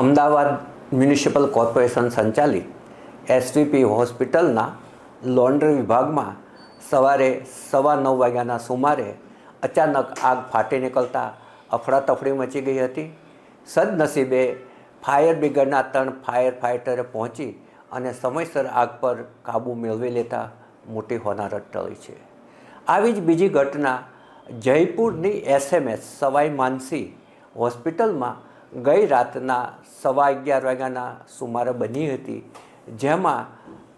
Ahmedabad municipal corporation સંચાલિત SVP હોસ્પિટલના laundry વિભાગમાં સવારે સવા નવ વાગ્યાના સુમારે અચાનક આગ ફાટી નીકળતા અફડાતફડી મચી ગઈ હતી. સદનસીબે ફાયર બ્રિગેડના ત્રણ ફાયર ફાઇટરે પહોંચી અને સમયસર આગ પર કાબૂ મેળવી લેતા મોટી હોનારત ટળી છે. આવી જ બીજી ઘટના જયપુરની એસએમએસ સવાઈ માનસી હોસ્પિટલમાં ગઈ રાતના સવા અગિયાર વાગ્યાના સુમારે બની હતી, જેમાં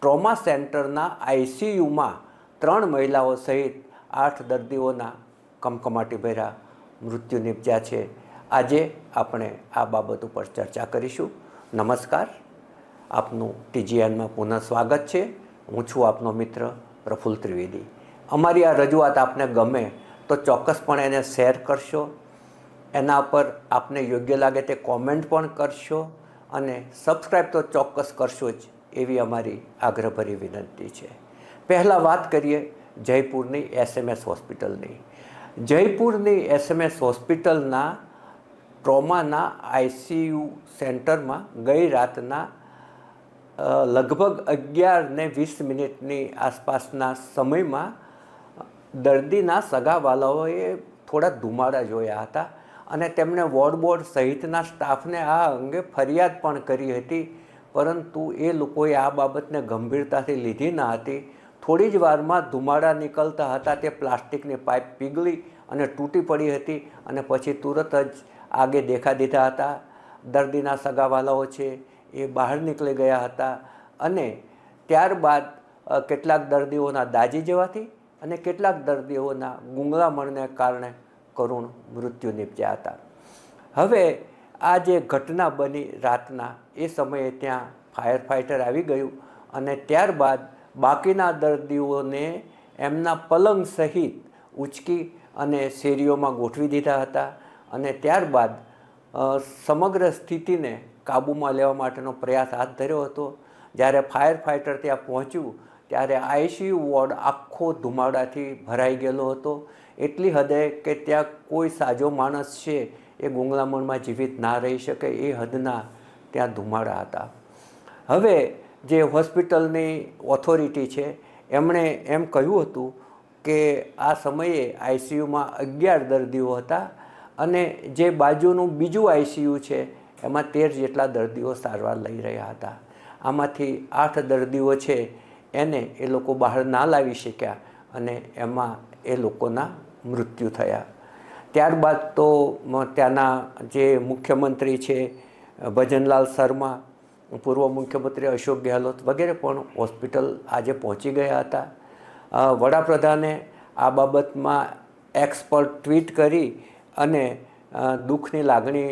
ટ્રોમા સેન્ટરના આઈસીયુમાં ત્રણ મહિલાઓ સહિત આઠ દર્દીઓના કમકમાટી ભર્યા મૃત્યુ નિપજ્યા છે. આજે આપણે આ બાબત ઉપર ચર્ચા કરીશું. નમસ્કાર. આપનું ટીજીએનમાં પુનઃ સ્વાગત છે. હું છું આપનો મિત્ર પ્રફુલ ત્રિવેદી. અમારી આ રજૂઆત આપને ગમે તો ચોક્કસપણે એને શેર કરશો એના પર આપને યોગ્ય લાગે તે કોમેન્ટ પણ કરશો અને સબસ્ક્રાઈબ તો ચોક્કસ કરશો જ એવી અમારી આગ્રહભરી વિનંતી છે. પહેલાં વાત કરીએ જયપુરની એસએમએસ હોસ્પિટલની. જયપુરની એસએમએસ હોસ્પિટલના ટ્રોમાના આઈસીયુ સેન્ટરમાં ગઈ રાતના લગભગ અગિયાર ને વીસ મિનિટની આસપાસના સમયમાં દર્દીના સગાવાલાઓએ થોડા ધુમાડા જોયા હતા. અને તેમણે વોર્ડ બોર્ડ સહિતના સ્ટાફને આ અંગે ફરિયાદ પણ કરી હતી. પરંતુ એ લોકોએ આ બાબતને ગંભીરતાથી લીધી ન હતી. થોડી જ વારમાં ધુમાડા નીકળતા હતા. તે પ્લાસ્ટિકની પાઇપ પીગળી અને તૂટી પડી હતી અને પછી તુરત જ આગે દેખા દીધા હતા. દર્દીના સગાવાલાઓ છે એ બહાર નીકળી ગયા હતા અને ત્યારબાદ કેટલાક દર્દીઓના દાજી જવાથી અને કેટલાક દર્દીઓના ગુંગળામણને કારણે કરુણ મૃત્યુ નીપજ્યા હતા. હવે આ જે ઘટના બની રાતના, એ સમયે ત્યાં ફાયર ફાઇટર આવી ગયું અને ત્યારબાદ બાકીના દર્દીઓને એમના પલંગ સહિત ઉચકી અને શેરીઓમાં ગોઠવી દીધા હતા અને ત્યારબાદ સમગ્ર સ્થિતિને કાબૂમાં લેવા માટેનો પ્રયાસ હાથ ધર્યો હતો. જ્યારે ફાયર ફાઇટર ત્યાં પહોંચ્યું, ત્યારે આઈસીયુ વોર્ડ આખો ધુમાડાથી ભરાઈ ગયેલો હતો. એટલી હદે કે ત્યાં કોઈ સાજો માણસ છે, એ ગુંગલામણમાં જીવિત ના રહી શકે એ હદના ત્યાં ધુમાડા હતા. હવે જે હોસ્પિટલની ઓથોરિટી છે, એમણે એમ કહ્યું હતું કે આ સમયે આઈસીયુમાં અગિયાર દર્દીઓ હતા અને જે બાજુનું બીજું આઈસીયુ છે, એમાં તેર જેટલા દર્દીઓ સારવાર લઈ રહ્યા હતા. આમાંથી આઠ દર્દીઓ છે, એને એ લોકો બહાર ના લાવી શક્યા અને એમાં એ લોકોના મૃત્યુ થયા. ત્યારબાદ તો ત્યાંના જે મુખ્યમંત્રી છે, ભજનલાલ શર્મા, પૂર્વ મુખ્યમંત્રી અશોક ગેહલોત વગેરે પણ હોસ્પિટલ આજે પહોંચી ગયા હતા. વડાપ્રધાને આ બાબતમાં એક્સપર્ટ પર ટ્વીટ કરી અને દુઃખની લાગણી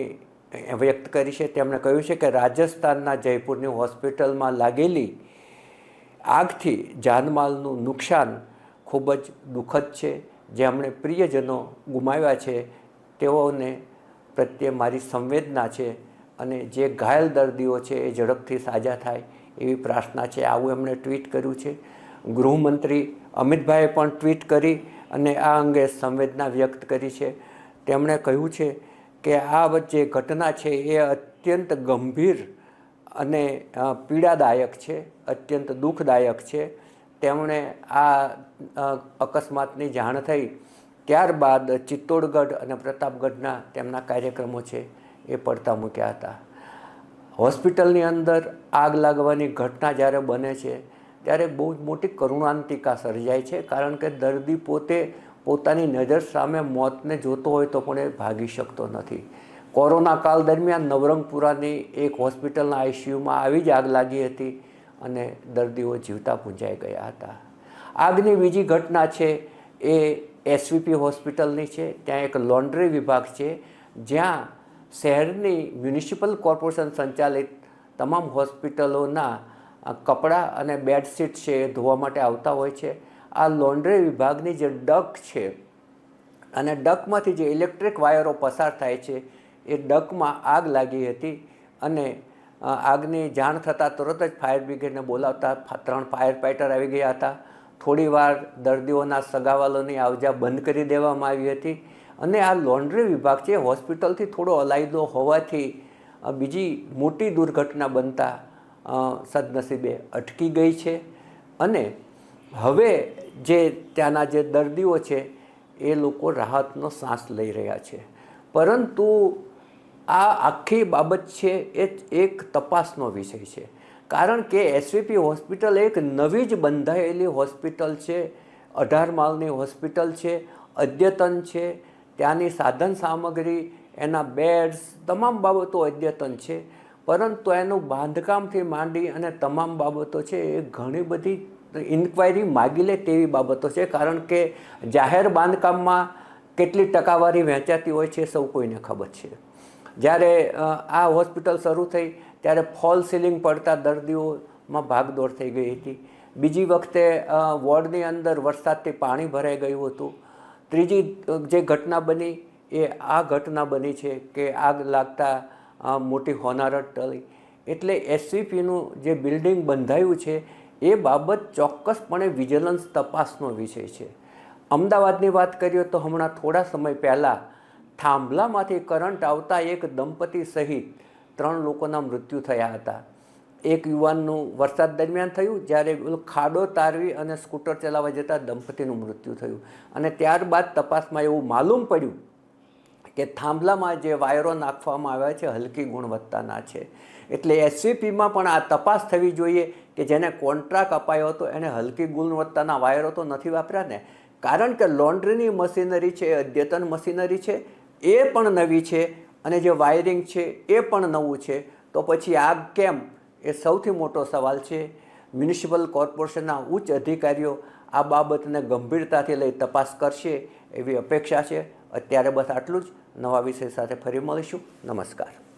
વ્યક્ત કરી છે. તેમણે કહ્યું છે કે રાજસ્થાનના જયપુરની હોસ્પિટલમાં લાગેલી આગથી જાનમાલનું નુકસાન ખૂબ જ દુઃખદ છે. જેમણે પ્રિયજનો ગુમાવ્યા છે, તેઓને પ્રત્યે મારી સંવેદના છે અને જે ઘાયલ દર્દીઓ છે એ ઝડપથી સાજા થાય એવી પ્રાર્થના છે. આવું એમણે ટ્વીટ કર્યું છે. ગૃહમંત્રી અમિતભાઈએ પણ ટ્વીટ કરી અને આ અંગે સંવેદના વ્યક્ત કરી છે. તેમણે કહ્યું છે કે આ જે ઘટના છે એ અત્યંત ગંભીર અને પીડાદાયક છે, અત્યંત દુઃખદાયક છે. તેમણે આ અકસ્માતની જાણ થઈ ત્યારબાદ ચિત્તોડગઢ અને પ્રતાપગઢના તેમના કાર્યક્રમો છે એ પડતા મૂક્યા હતા. હોસ્પિટલની અંદર આગ લાગવાની ઘટના જ્યારે બને છે, ત્યારે બહુ જ મોટી કરુણાંતિકા સર્જાય છે, કારણ કે દર્દી પોતે પોતાની નજર સામે મોતને જોતો હોય તો પણ એ ભાગી શકતો નથી. કોરોના કાળ દરમિયાન નવરંગપુરાની એક હોસ્પિટલના આઈસીયુમાં આવી જ આગ લાગી હતી. અને દર્દીઓ જીવતા પૂંજાઈ ગયા હતા. આગની બીજી ઘટના છે, એ એસવીપી હોસ્પિટલની છે. ત્યાં એક લોન્ડ્રી વિભાગ છે, જ્યાં શહેરની મ્યુનિસિપલ કોર્પોરેશન સંચાલિત તમામ હોસ્પિટલોના કપડાં અને બેડશીટ છે એ ધોવા માટે આવતા હોય છે. આ લોન્ડ્રી વિભાગની જે ડક છે અને ડકમાંથી જે ઇલેક્ટ્રિક વાયરો પસાર થાય છે, એ ડકમાં આગ લાગી હતી અને આગની જાણ થતાં તરત જ ફાયર બ્રિગેડને બોલાવતા ત્રણ ફાયર ફાઇટર આવી ગયા હતા. થોડીવાર દર્દીઓના સગાવાલોની આવજા બંધ કરી દેવામાં આવી હતી અને આ લોન્ડ્રી વિભાગ છે હોસ્પિટલથી થોડો અલાયદો હોવાથી બીજી મોટી દુર્ઘટના બનતા સદનસીબે અટકી ગઈ છે. અને હવે જે ત્યાંના જે દર્દીઓ છે એ લોકો રાહતનો શ્વાસ લઈ રહ્યા છે. પરંતુ આ આખી બાબત છે એ એક તપાસનો વિષય છે. કારણ કે એસવીપી હોસ્પિટલ એક નવી જ બંધાયેલી હોસ્પિટલ છે. અઢાર માળની હોસ્પિટલ છે, અદ્યતન છે, ત્યાંની સાધન સામગ્રી, એના બેડ્સ, તમામ બાબતો અદ્યતન છે. પરંતુ એનું બાંધકામથી માંડી અને તમામ બાબતો છે એ ઘણી બધી ઇન્ક્વાયરી માગી લે તેવી બાબતો છે. કારણ કે જાહેર બાંધકામમાં કેટલી ટકાવારી વહેંચાતી હોય છે સૌ કોઈને ખબર છે. જ્યારે આ હોસ્પિટલ શરૂ થઈ, ત્યારે ફોલ સીલિંગ પડતા દર્દીઓમાં ભાગદોડ થઈ ગઈ હતી. બીજી વખતે વોર્ડની અંદર વરસાદથી પાણી ભરાઈ ગયું હતું. ત્રીજી જે ઘટના બની એ આ ઘટના બની છે કે આગ લાગતા મોટી હોનારત ટળી. એટલે એસસીપીનું જે બિલ્ડિંગ બંધાયું છે, એ બાબત ચોક્કસપણે વિજિલન્સ તપાસનો વિષય છે. અમદાવાદની વાત કરીએ તો હમણાં થોડા સમય પહેલાં થાંભલામાંથી કરંટ આવતા એક દંપતી સહિત ત્રણ લોકોના મૃત્યુ થયા હતા. એક યુવાનનું વરસાદ દરમિયાન થયું, જ્યારે ખાડો તારવી અને સ્કૂટર ચલાવવા જતાં દંપતીનું મૃત્યુ થયું. અને ત્યારબાદ તપાસમાં એવું માલુમ પડ્યું કે થાંભલામાં જે વાયરો નાખવામાં આવ્યા છે, હલકી ગુણવત્તાના છે. એટલે એસવીપીમાં પણ આ તપાસ થવી જોઈએ કે જેને કોન્ટ્રાક્ટ અપાયો હતો એણે હલકી ગુણવત્તાના વાયરો તો નથી વાપર્યા ને. કારણ કે લોન્ડ્રીની મશીનરી છે, અદ્યતન મશીનરી છે એ પણ નવી છે અને જે વાયરિંગ છે એ પણ નવું છે. તો પછી આગ કેમ? એ સૌથી મોટો સવાલ છે. મ્યુનિસિપલ કોર્પોરેશનના ઉચ્ચ અધિકારીઓ આ બાબતને ગંભીરતાથી લઈ તપાસ કરશે એવી અપેક્ષા છે. અત્યારે બસ આટલું જ. નવા વિષય સાથે ફરી મળીશું. નમસ્કાર.